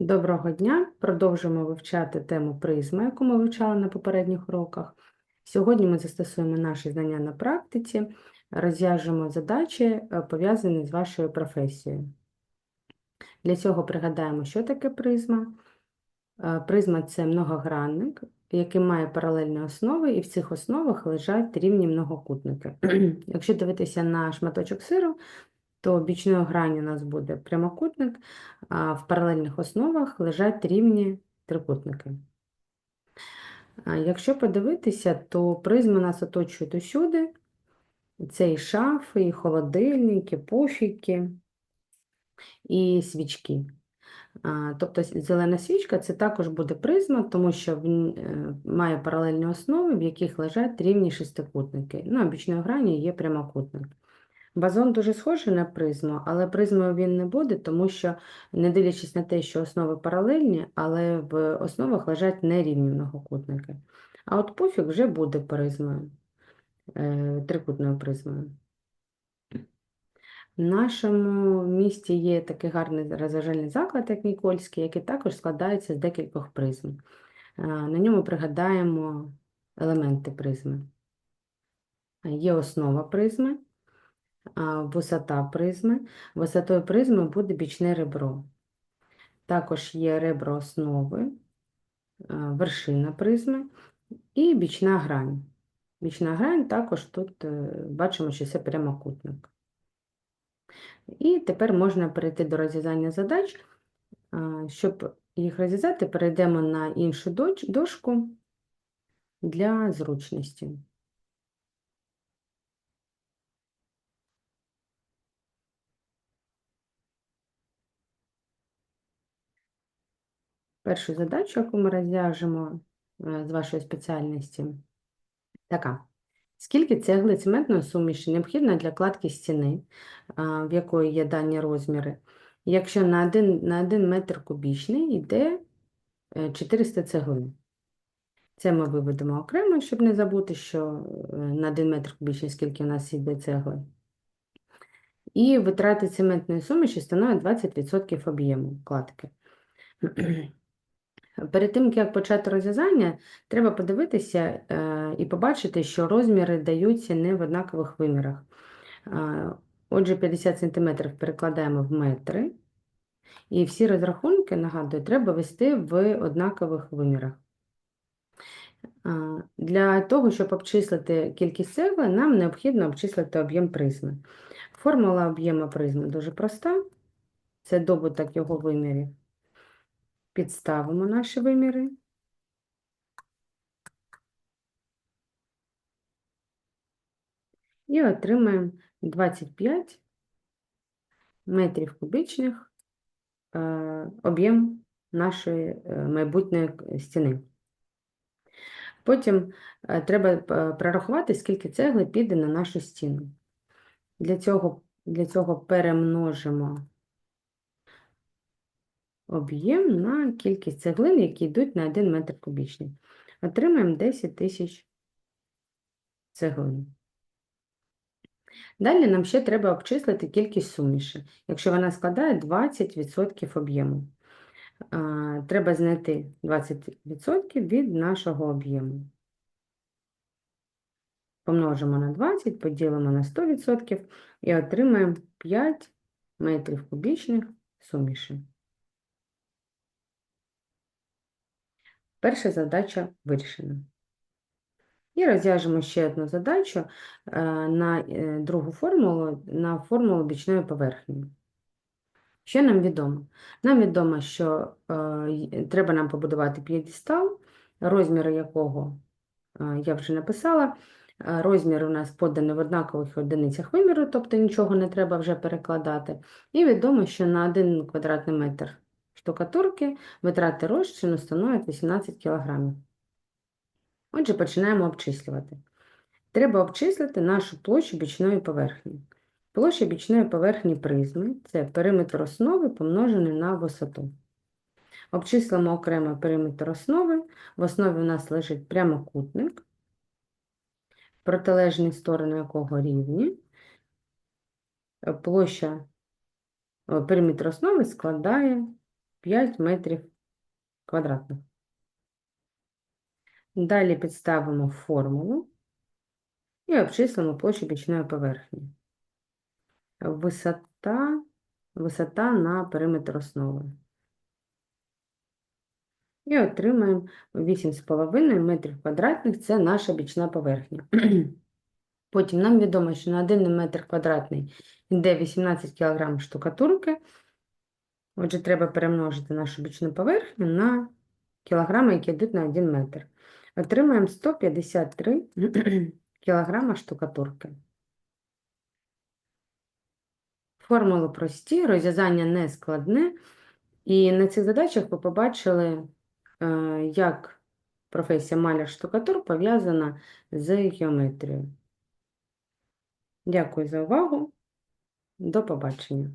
Доброго дня! Продовжуємо вивчати тему призма, яку ми вивчали на попередніх уроках. Сьогодні ми застосуємо наші знання на практиці, розв'яжемо задачі, е, пов'язані з вашою професією. Для цього пригадаємо, що таке призма. Е, Призма це многогранник, який має паралельні основи, і в цих основах лежать рівні многокутники. Якщо дивитися на шматочок сиру, то бічною гранню у нас буде прямокутник, а в паралельних основах лежать рівні трикутники. Якщо подивитися, то призми нас оточують усюди. Це і шафи, і холодильники, пуфіки, і свічки. Тобто зелена свічка це також буде призма, тому що е, має паралельні основи, в яких лежать рівні шестикутники. Ну, а бічною грані є прямокутник. Базон дуже схожий на призму, але призмою він не буде, тому що, не дивлячись на те, що основи паралельні, але в основах лежать нерівні многокутники. А от пофіг вже буде призмою, е, трикутною призмою. В нашому місті є такий гарний розважальний заклад, як Нікольський, який також складається з декількох призм. Е, На ньому пригадаємо елементи призми. Є основа призми, висота призми. Висотою призми буде бічне ребро. Також є ребро основи, вершина призми і бічна грань. Бічна грань також тут е, бачимо, що це прямокутник. І тепер можна перейти до розв'язання задач. Щоб їх розв'язати, перейдемо на іншу дошку для зручності. Першу задачу, яку ми розв'яжемо е, з вашої спеціальності, така. Скільки цегли цементної суміші необхідно для кладки стіни, в якої є дані розміри, якщо на 1, на 1 метр кубічний йде е, 400 цеглин? Це ми виведемо окремо, щоб не забути, що е, на 1 метр кубічний скільки у нас йде цегли. І витрати цементної суміші становлять 20% об'єму кладки. Перед тим, як почати розв'язання, треба подивитися е, і побачити, що розміри даються не в однакових вимірах. Е, Отже, 50 см перекладаємо в метри, і всі розрахунки, нагадую, треба вести в однакових вимірах. Е, Для того, щоб обчислити кількість цегли, нам необхідно обчислити об'єм призми. Формула об'єму призми дуже проста. Це добуток його вимірів. Підставимо наші виміри. І отримаємо 25 метрів кубічних е, об'єм нашої е, майбутньої стіни. Потім е, треба прорахувати, скільки цегли піде на нашу стіну. Для цього, для цього перемножимо об'єм на кількість цеглин, які йдуть на 1 метр кубічний. Отримаємо 10 тисяч цеглин. Далі нам ще треба обчислити кількість суміші, якщо вона складає 20% об'єму. Треба знайти 20% від нашого об'єму. Помножимо на 20, поділимо на 100% і отримаємо 5 метрів кубічних суміші. Перша задача вирішена. І розв'яжемо ще одну задачу е, на е, другу формулу, на формулу бічної поверхні. Що нам відомо? Нам відомо, що е, треба нам побудувати п'єдестал, розміри якого е, я вже написала. Е, Розмір у нас поданий в однакових одиницях виміру, тобто нічого не треба вже перекладати. І відомо, що на 1 квадратний метр штукатурки витрати розчину становлять 18 кг. Отже, починаємо обчислювати. Треба обчислити нашу площу бічної поверхні. Площа бічної поверхні призми – це периметр основи помножений на висоту. Обчислимо окремо периметр основи. В основі у нас лежить прямокутник, протилежні сторони якого рівні. Площа, периметр основи складає 5 метрів квадратних. Далі підставимо формулу і обчислимо площу бічної поверхні. Висота, висота на периметр основи. І отримаємо 8,5 метрів квадратних це наша бічна поверхня. Потім нам відомо, що на 1 метр квадратний йде 18 кг штукатурки. Отже, треба перемножити нашу бічну поверхню на кілограми, які йдуть на 1 метр. Отримаємо 153 кг штукатурки. Формули прості, розв'язання не складне. І на цих задачах ви побачили, е, як професія маляр-штукатур пов'язана з геометрією. Дякую за увагу. До побачення.